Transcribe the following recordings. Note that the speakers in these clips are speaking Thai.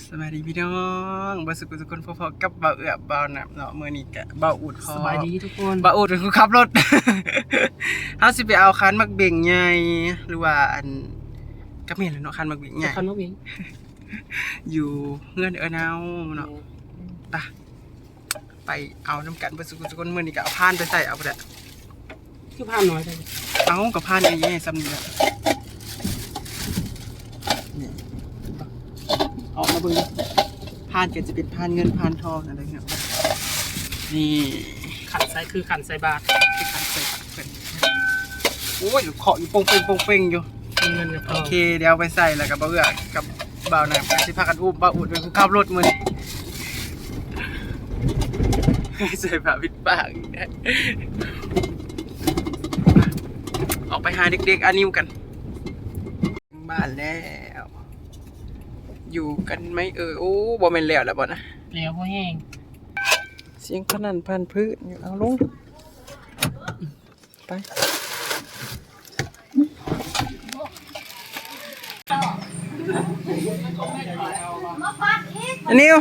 สวัสดีพี่น้องบสุกุสุคนพอๆกับเบาเอือบเบาหนับเนาะมื้อนี้กะเบาอุดพอสบายดีทุกคนเบาอุดเป็นคนขับรถเฮาสิไปเอาคันมักเบ่งใหญ่หรือว่าอันก็แม่นแหละเนาะคันมักเบ่งใหญ่คันนกเองอยู่เฮือนเอิ้นเอาเนาะไปไปเอาน้ำกันบสุกุสุคนมื้อนี้ก็เอาพานไปใส่เอาบ่ได้คือผ่านน้อยไปเอากับพานใหญ่ๆซ้ำนี่แหละ ออกมาเบิ่งดิพานก็จะเป็นพานเงินพานทองอะไรเงี้ยนี่ขันใส่คือขันใส่บาทที่ขันใส่ขันเป็นโอ้ยเคาะอยู่โปงเป่งโปงเป่งอยู่มีเงินกับทโอองเคเดี๋ยวเอาไปใส่แล้วกับเบาเอื้อกับบ่าวหนักสิพากันอุ้มบ่าวอุดเป็นผู้ขับรถมือนี้ใส่ผ้าปิดปากอีกนะออกไปหาเด็กๆอานิวกันถึงบ้านแล้ว อยู่กันไหมเออโอ้บ่แม่นแล้วแล้วบ่นะเหลวพวกแห้งเสียงพนันพันพื้นอยู่เอาลงไปอันนิว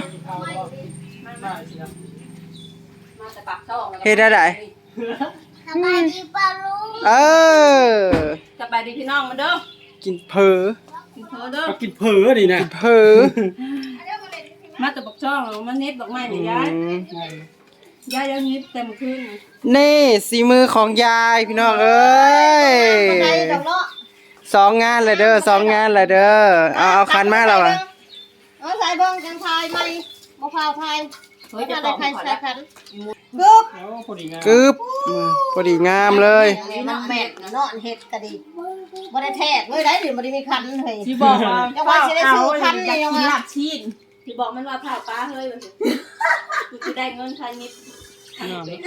เฮ็ดได้ไดสบายดีป่ะลุงเออสบายดีพี่น้องมาเด้อกินเพอ กินเถอะเด้อก็กินเผลอดินะกินเพอมาแต่บอกช่องมันเน็ตดอกไม้เนี่ยยายอืมยายยังนิดเต็มคืนน่ะนี่สีมือของยายพี่น้องเอ้ยไปดอกเนาะสองงานเลยเด้อสองงานเลยเด้อเอาเอาคันมาแล้วอะเอาใส่เบิ่งจังทายไหมบ่พาวทายเฮ้ยจะตอกใครขอใส่แล้วคัน กึบแล้วพอดีงามกึบอืมพอดีงามเลยอันนี้มันแม่นเนาะเฮ็ดก็ดีบ่ได้แทกเลยได้ดิบ่ได้มีคันเฮ้ยที่บอกว่าจะว่าสิได้ซื้อคันนี่ยัยังงมาว่าหลับชีนที่บอกมันว่าผ่าป้าเฮ้ยว่าสิกูจะได้เงินคันนิดคันนิดเลย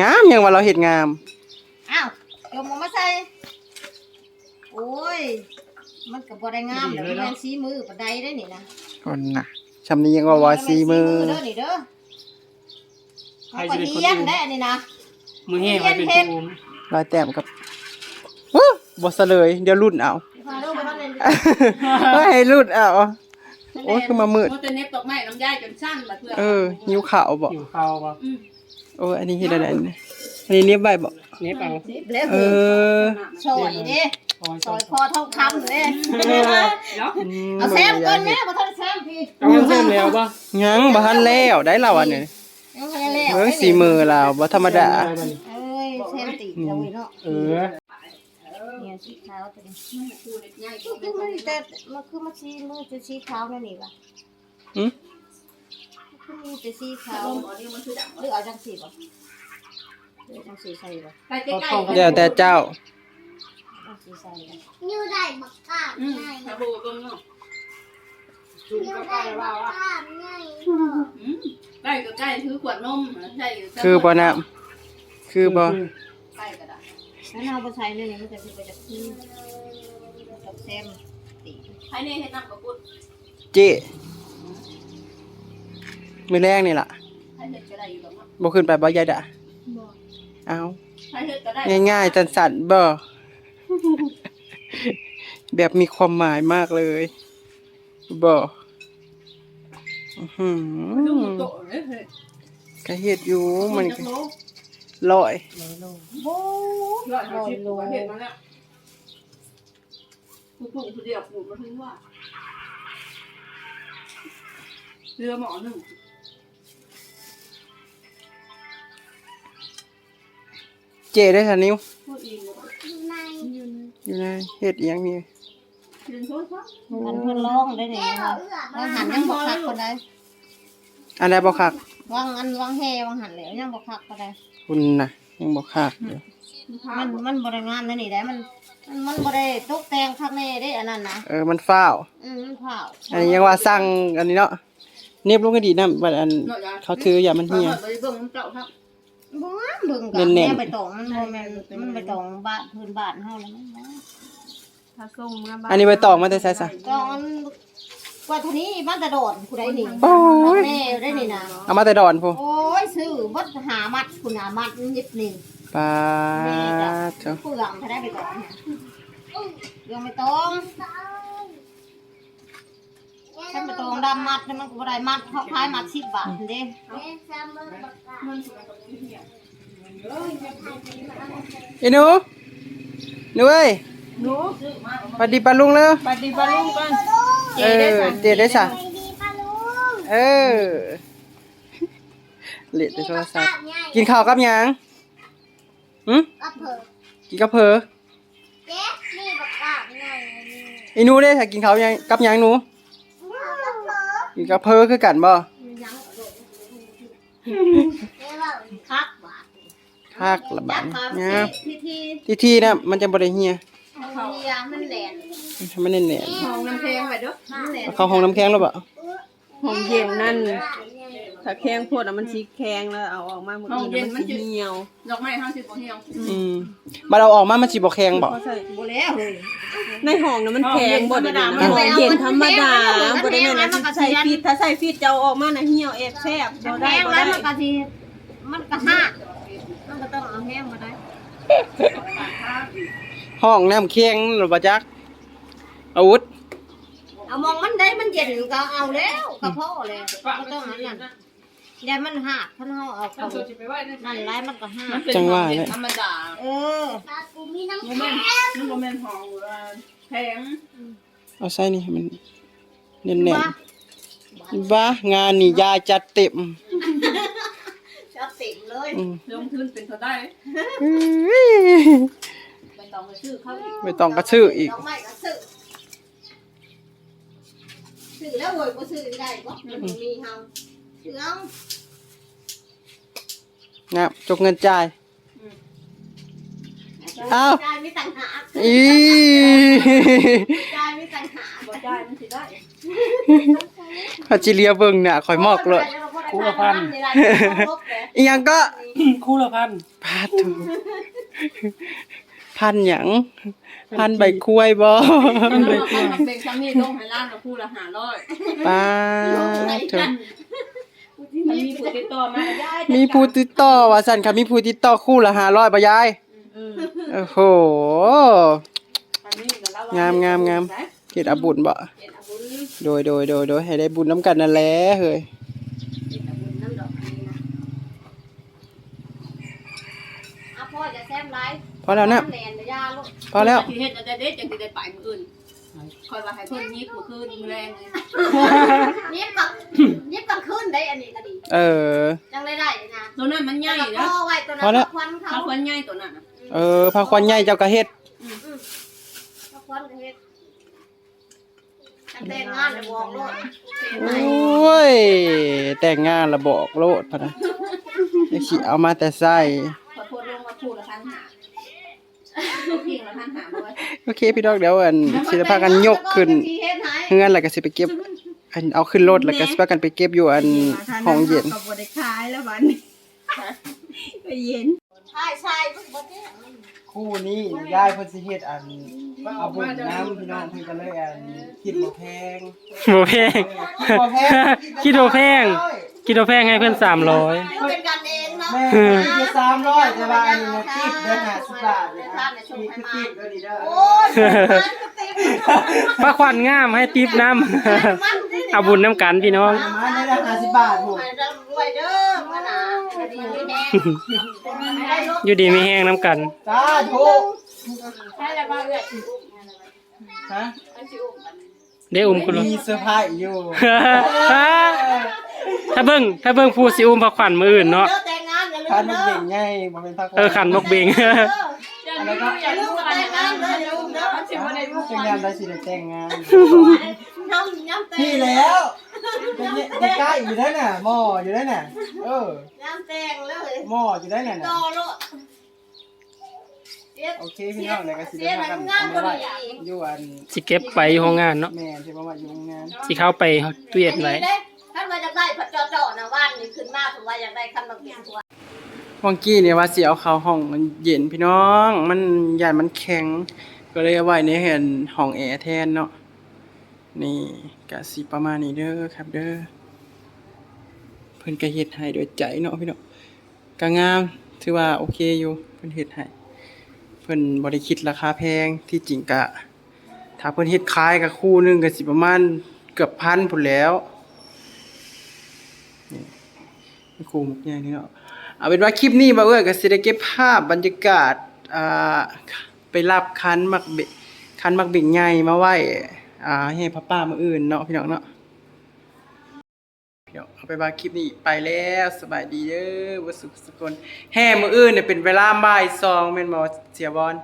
งามยังว่าเราเห็ดงาม อ้าวเดี๋ยวหมมาใส่โอ้ย มันก็บ่ได้งามเดี๋ยวมันแม่นสีมือปานใดได้นี่นะคนน่ะชำนี้ยังว่าว่าสีมือเด้อนี่เด้อ เขาก็เฮียนได้อันนี้นะ มือแห้งไปเป็นภูมิรอยแต้มกับวู้บ่ซะเลยเดี๋ยวรุ่นเอาพาลูกไปบ้านเลยก็ให้รุ่นเอา โอ้ยคือมามืด โอ้แต่เน็ตดอกไม้น้ำยายจนสั้นมาเพื่อเออหิวข้าวบ่หิวข้าวป่ะอืมโอ้ยอันนี้เฮ็ดอะไรเนี่ยอันนี้เนียบใบบ่เน็บเอาเล็บเออซอยเด้คอยซซออยยคอทองคำเด้เนาะเอาแซมก่อนแม่บ่ทันแซมพี่เอาเงินเส้นแล้วป่ะยังบ่ทันแล้วได้แล้วอันนี้ยั งบ่ได้แล้วเฮ้ยสีมือเราบ่ธรรมดา เอ้ยแซมติเราเนาะเออเนี่ยสีขาวตัวนี้กูเด็กง่ายคือมันแต่มันคือมันสีมือจะสีขาวนั่นนี่ว่ะหึคือมีแต่สีขาวลมอ๋อนี่มันคือดังหรือเอาจังสีบ่หรือจังสีใส่บ่ไปใกล้ๆเดี๋ยวแต่เจ้าจังสีใส่บ่นิ้วได้บักกาบอืมไงชาบูตรงเนาะนิ้วได้บักกาบไงอืมใกล้ก็ใกล้คือขวดนมใช่คือบ่นะคือบ่ใกล้ก็ได้แล้วเอาไปใส่เลยนี่มันจะสิไปจากที่จากแซมติใครเนี่ยเฮ็ดน้ำกระปุกเจ๊มือแรกนี่ล่ะใครเฮ็ดก็ได้อยู่ดอกเนาะบ่ขึ้นไปบ่ยายดะเอาใครเฮ็ดก็ได้ง่ายๆสั้นๆบ่แบบมีความหมายมากเลยบ่ อื้อหืดูอโตเลยเฮ้ยก็เฮ็ดอยู่มันก็โลลอยโอ้ร้อยห้าสิบตัวเฮ็ดมาแล้วกูปลูกผู้เดียวปลูกมาถึงว่าเรือหมอหนึ่งเจได้ทันนิ้วพูดอีกเลยในอยู่ในเฮ็ดอีหยังนี่ เรียนโทษครับมันเพิ่นร้องได้นี่ครับวางหันยังบ่คักคนใดอันใดบ่คักวางอันวางแฮวางหันแล้วยังบ่คักคนใดคุณน่ะ ยังบ่คักอยู่ มันมันบ่ได้งามนั่นนี่ได้มันมันมันบ่ได้ตกแต่งคักแน่ได้อันนั้นนะเออ มันฟ้าว อืมมันเผาอันนี้ยังว่าสั่งอันนี้เนาะเนียบลงก็ดีนะบัดอันเนาะยายเขาถืออย่ามันเหี่ยไปเบิ่งน้ำเจ้าครับบ่งามเบิ่งกันแน่นๆ แม่ใบตองมันบ่แม่นมันใบตองบ้านพื้นบ้านเฮาแล้วมันบ่ ถ้าส่งมาบ้านอันนี้ใบตองมาแต่ไสซะ ตองกว่าเท่านี้มันจะโดดผู้ใดนี่โอ้ย แม่ได้นี่นะเอามาแต่ดอนพูโอ้ยซื้อบ่หามัดคุณหามัดนิดหนึงปาดเถอะเปลืองถ้าได้ใบตองเนี่ยเปลืองใบตองตฉันไปตรงดำมัดนี่มันก็บ่ได้มัดเขาขายมัด10บาทเด้แม่ซ้ำมือประกาศไอ้หนูหนูเอ้ย หนูสวัสดีป้าลุงเลยปฏิบัติลุงก่อนเออเจ๊ได้สะไปดีป้าลุงเออเละในโทรศัพท์ง่ายกินข้าวกับหยังหืมก็เผิดกินกับเพอเจ๊นี่ประกาศง่ายไอ้หนูได้ถ้ากินข้าวยังกับหยังหนูก็เผิดกินกับเพอคือกันบ่เจ๊บอกคักบาทคากละบาดคักเนี่ยที่ที่ ที่ที่นะมันจะบ่ได้เฮีย เขาเรียมันแหลนทำมันแน่นห้องน้ำแข็งไปเด้อมันแหลนๆเข้าห้องน้ำแข็งแล้วบ่ห้องเย็นนั่น ถ้าแข็งโพดอะมันสีแข็งแล้วเอาออกมาเมื่อกี้น่ะมันสีเหี่ยว ดอกไม้ห้าสิบบ่เหี่ยวอืมบัดเอาออกมามันสิบ่แข็งบ่เขาใส่บ่แล้วเฮ้ยในห้องน่ะมันแข็งบ่ได้นะมันห้องเย็นธรรมดาบ่ได้แม่นนะใส่ฟีดถ้าใส่ฟีดจะเอาออกมาน่ะเหี่ยวแอบแซ่บบ่ได้แห้งบ่แล้วได้มันก็สิมันก็หักมันก็ต้องเอาแห้งมาได้ ห้องน้ำแข็งหรือบ่จักอาวุธเอามองมันได้มันเย็นก็เอาแล้วก็พอแล้วก็ต้องอันนั้นอย่ามันหักพันเฮาเอาเข้านั่นไรมันก็หักจังว่าเลยธรรมดาเออตากูมีน้ำโมแข็เมนงต์มันโมเมนต์ห้องแข็งเอาใส่นี่ให้มันแน่นๆบ้างานนี่ยายจัดเต็มชอบติ่งเลยอืมลงทุนเป็นเท่าได้อื้อไป ต้องไปซื้อเขาอีกไม่ต้องกระชื่ออีกดอกไม้ก็ซื้อซื้อแล้วโวยบ่ซื้อได้บ่มันบ่มีเฮาซื้อเอางับจกเงินจ่ายเอาจ่ายมีต่างหากอีจ่ายมีต่างหากบ่ได้มันสิได้พาจิเลียเบิ่งน่ะข่อยมอกเลยคู่ละพัน อีหยังก็ คู่ละพัน พาถู พันหยังพันใบกล้วยบ่มันเป็นมันเป็นซ้ำนี่ลงให้ล้านละคู่ละห้าร้อยป้าถูมันมีผู้ติดต่อมาได้มีผู้ติดต่อว่าสั่นค่ะมีผู้ติดต่อคู่ละ500บ่ยายโอ้โหอันนี้ก็แล้วงามงามงามเฮ็ดอาบุญบ่โดยโดยโดยโดยให้ได้บุญน้ำกันนั่นแหละเฮ้ย อะ พ่อจะแซมไลฟ์พอแล้วนะแหลนยาลูกพอแล้วที่เฮ็ดจะได้จังสิได้ไปมื้ออื่นคอยว่าให้เพิ่นยิกมื้อคืนมื้อแรงยิบกับยิบกับขึ้นได้อันนี้ก็ดี เออจังได้ได้นะตัวนั้นมันใหญ่แล้วนะก็ไว้ตัวนั้พอแล้วนควันเขาถ้าคนใหญ่ตัวนั้นน่ะเออพาควันใหญ่เจ้าก็เฮ็ดควันก็เฮ็ดจังแต่งงานเลยบอกโลดโอ้ยแต่งงานและบอกโลดพะนะไอ้สิเอามาแต่ใส่ คู่ละพันห้าพิงละพันห้าบ่ว่าโอเคพี่ดอกเดี๋ยวอันสิจะพากันยกขึ้นที่เฮ็ดให้เฮือนแล้วก็สิไปเก็บ อันเอาขึ้นรถแล้วก็สิพากันไปเก็บอยู่อันห้องเย็นก็บ่ได้ขายแล้วบัดนี้ก็เย็นใช่ใช่เพิ่นบ่ได้ คู่นี้ยายเพิ่นสิเฮ็ดอันเอาบุญน้ำพี่น้องเพิ่นก็เลยอันคิดบ่แพงโมแพงคิดบ่แพงคิดโมแพงคิดโมแพงให้เพื่อนสามร้อยถือเป็นกันเองเนาะแม่คิดสามร้อยแต่ว่าอันนี้นะคิดเดือนห้าสิบบาทเลยนะคิดคือคิดเด้อดีเด้อโอ้ยมันก็เต็มพระควันงามให้ติปน้ำเอาบุญน้ำกันพี่น้องมาได้ละห้าสิบบาทถูกไปร่ำรวยเด้อมานะดีไม่แน่ได้รถ อยู่ดีไม่แห้งน้ำกัน สาธุใช่แล้วบ่เอื้อยฮะเดี๋ยวอุ้มคุณลุง มีเซอร์ไพรส์อยู่ ถ้าเบิ้งถ้าเบิ้งผู้สิอุ้มพระควันมืออื่นเนาะเด้อแต่งงานอย่าลืคันมมันเด้อเบ่งใหญ่บ่เป็นพักเออขันนกเบงอะไรก็อย่าลืมแต่งงานเด้ออย่าลืมเด้อมันสิบ่ได้รู้แต่งงานได้สิได้แต่งงานน้ำย้ำแต่งพี่แล้ว ยังใกล้อยู่ได้น่ะหม้ออยู่ได้น่ะ เออย้ำแต่งเลยหม้ออยู่ได้น่ะต่น่ะอโลดโอเคพี่น้องเลยก็สิเสีได้ยพากันงานเอาก็ไว้ดีอยู่อันสิเก็บไปโรงงานเนาะแม่ที่ว่าว่าอยู่โรงงานสิเข้าไปตู้เย็นไว้ท่านว่าอยากได้ผัดจอๆนะว่านนี่ขึ้นมาผมว่าอยากได้คันบักเขียนตัววังกี้เนี่ยว่าสิเอาเข้าห้องมันเย็นพี่น้อง มันยานมันแข็ง ก็เลยเอาไว้ในเห็นห้องแอร์แทนเนาะ นี่ก็สิประมาณนี้เด้อครับเด้อเพิ่นก็เฮ็ดให้ด้วยใจเนาะพี่น้องก็งามถือว่าโอเคอยู่เพิ่นเฮ็ดให้เพิ่นบ่ได้คิดราคาแพงที่จริงก็ถ้าเพิ่นเฮ็ดขายก็คู่นึงก็สิประมาณเกือบพันพุ่นแล้วนี่ครูมุกใหญ่นี่เนาะเอาเป็นว่าคลิปนี้บ่เอ้ยก็สิได้เก็บภาพบรรยากาศอ่าไปรับคันมักเบคันมักเบ่งใหญ่มาไว้ อ่าให้พ่อป้ามื้ออื่นเนาะพี่น้องเนาะพี่น้องเอาไปว่าคลิปนี้ไปแล้วสบายดีเด้อบ่สุขสุขคนแห่มื้ออื่นเนี่ยเป็นเวลาบ่ายสองแม่นบ่เสียบอล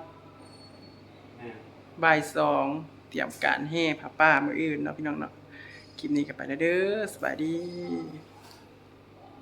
บ่ายสองเตรียมการแห่ผ้าป้ามืออื่นเนาะพี่น้องเนาะคลิปนี้ก็ไปแล้วเด้อสวัสดี